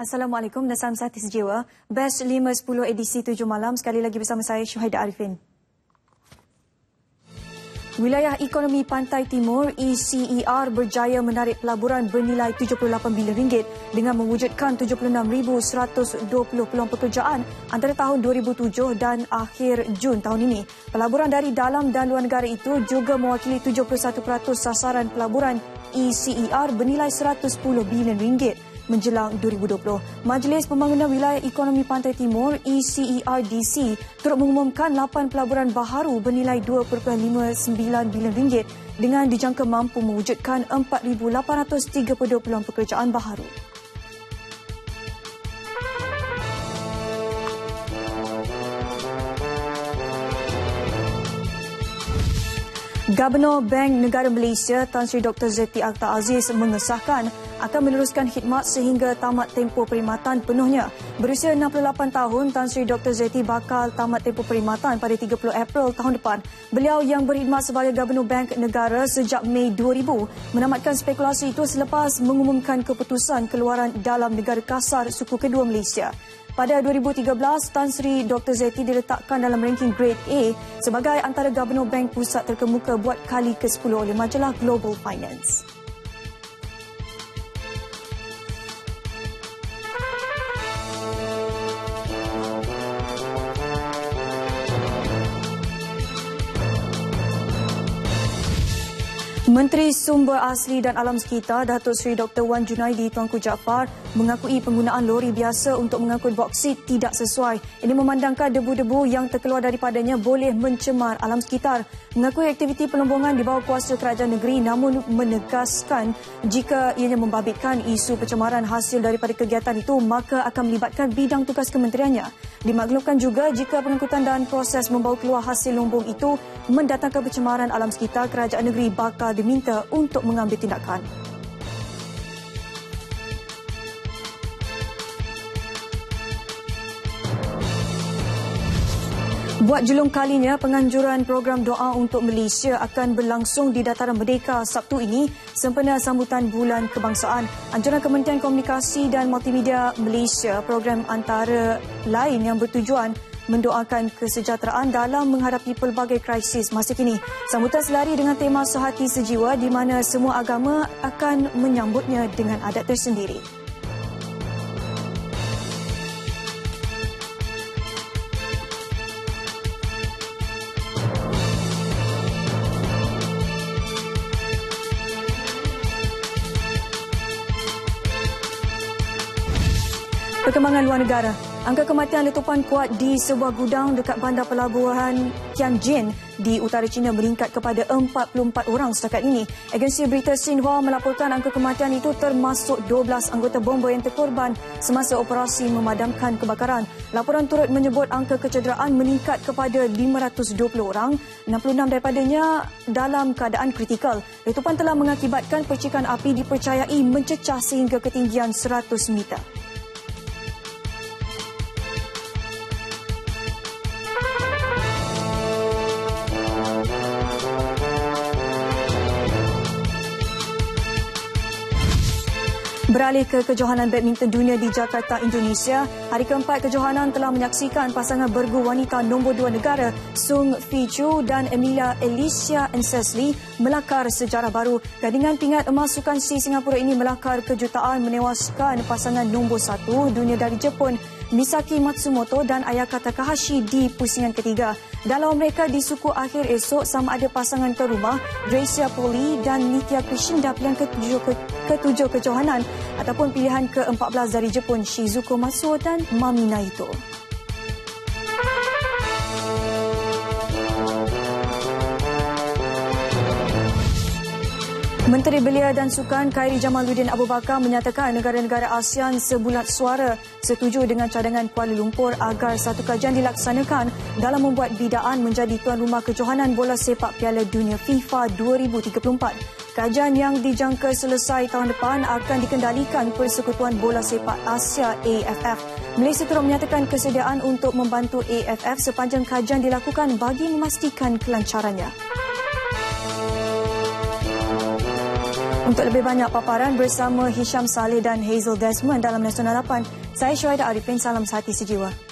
Assalamualaikum dan salam sehati sejiwa. Best 5.10 edisi 7 malam. Sekali lagi bersama saya Syuhaida Arifin. Wilayah Ekonomi Pantai Timur ECER berjaya menarik pelaburan bernilai 78 bilion dengan mewujudkan 76,120 peluang pekerjaan antara tahun 2007 dan akhir Jun tahun ini. Pelaburan dari dalam dan luar negara itu juga mewakili 71% sasaran pelaburan ECER bernilai 110 bilion menjelang 2020. Majlis Pembangunan Wilayah Ekonomi Pantai Timur ECERDC turut mengumumkan 8 pelaburan baharu bernilai 2.59 bilion ringgit dengan dijangka mampu mewujudkan 4,832 peluang pekerjaan baharu. Gubernur Bank Negara Malaysia Tan Sri Dr. Zeti Akhtar Aziz mengesahkan akan meneruskan khidmat sehingga tamat tempoh perkhidmatan penuhnya. Berusia 68 tahun, Tan Sri Dr. Zeti bakal tamat tempoh perkhidmatan pada 30 April tahun depan. Beliau yang berkhidmat sebagai Gubernur Bank Negara sejak Mei 2000 menamatkan spekulasi itu selepas mengumumkan keputusan keluaran dalam negara kasar suku kedua Malaysia. Pada 2013, Tan Sri Dr. Zeti diletakkan dalam ranking Grade A sebagai antara Gubernur Bank Pusat terkemuka buat kali ke-10 oleh majalah Global Finance. Menteri Sumber Asli dan Alam Sekitar Datuk Seri Dr. Wan Junaidi Tuanku Jaafar mengakui penggunaan lori biasa untuk mengangkut boksit tidak sesuai. Ini memandangkan debu-debu yang terkeluar daripadanya boleh mencemar alam sekitar. Mengakui aktiviti pelombongan di bawah kuasa kerajaan negeri namun menegaskan jika ianya membabitkan isu pencemaran hasil daripada kegiatan itu maka akan melibatkan bidang tugas kementeriannya. Dimaklumkan juga jika pengangkutan dan proses membawa keluar hasil lumbung itu mendatangkan pencemaran alam sekitar kerajaan negeri bakal diminta untuk mengambil tindakan. Buat julung kalinya, penganjuran program doa untuk Malaysia akan berlangsung di Dataran Merdeka Sabtu ini sempena sambutan Bulan Kebangsaan. Anjuran Kementerian Komunikasi dan Multimedia Malaysia program antara lain yang bertujuan mendoakan kesejahteraan dalam menghadapi pelbagai krisis masa kini. Sambutan selari dengan tema sehati sejiwa di mana semua agama akan menyambutnya dengan adat tersendiri. Perkembangan luar negara. Angka kematian letupan kuat di sebuah gudang dekat bandar pelabuhan Tianjin di utara China meningkat kepada 44 orang setakat ini. Agensi berita Xinhua melaporkan angka kematian itu termasuk 12 anggota bomba yang terkorban semasa operasi memadamkan kebakaran. Laporan turut menyebut angka kecederaan meningkat kepada 520 orang, 66 daripadanya dalam keadaan kritikal. Letupan telah mengakibatkan percikan api dipercayai mencecah sehingga ketinggian 100 meter. Beralih ke kejohanan badminton dunia di Jakarta, Indonesia, hari keempat kejohanan telah menyaksikan pasangan bergu wanita nombor dua negara Sung Fi Chu dan Emilia Alicia Ancesley melakar sejarah baru. Gadingan pingat emas sukan si Singapura ini melakar kejutaan menewaskan pasangan nombor satu dunia dari Jepun Misaki Matsumoto dan Ayaka Takahashi di pusingan ketiga. Dalam mereka di suku akhir esok sama ada pasangan terumah Gracia Poli dan Nitya Krishinda pilihan ketujuh, ke, ketujuh kejohanan ataupun pilihan ke-14 dari Jepun Shizuko Matsuo dan Mami Naito. Menteri Belia dan Sukan Khairi Jamaluddin Abu Bakar menyatakan negara-negara ASEAN sebulat suara setuju dengan cadangan Kuala Lumpur agar satu kajian dilaksanakan dalam membuat bidaan menjadi tuan rumah kejohanan bola sepak Piala Dunia FIFA 2034. Kajian yang dijangka selesai tahun depan akan dikendalikan Persekutuan Bola Sepak Asia AFF. Malaysia turut menyatakan kesediaan untuk membantu AFF sepanjang kajian dilakukan bagi memastikan kelancarannya. Untuk lebih banyak paparan bersama Hisham Saleh dan Hazel Desmond dalam Nasional 8, saya Syuaida Arifin, salam sehati sejiwa.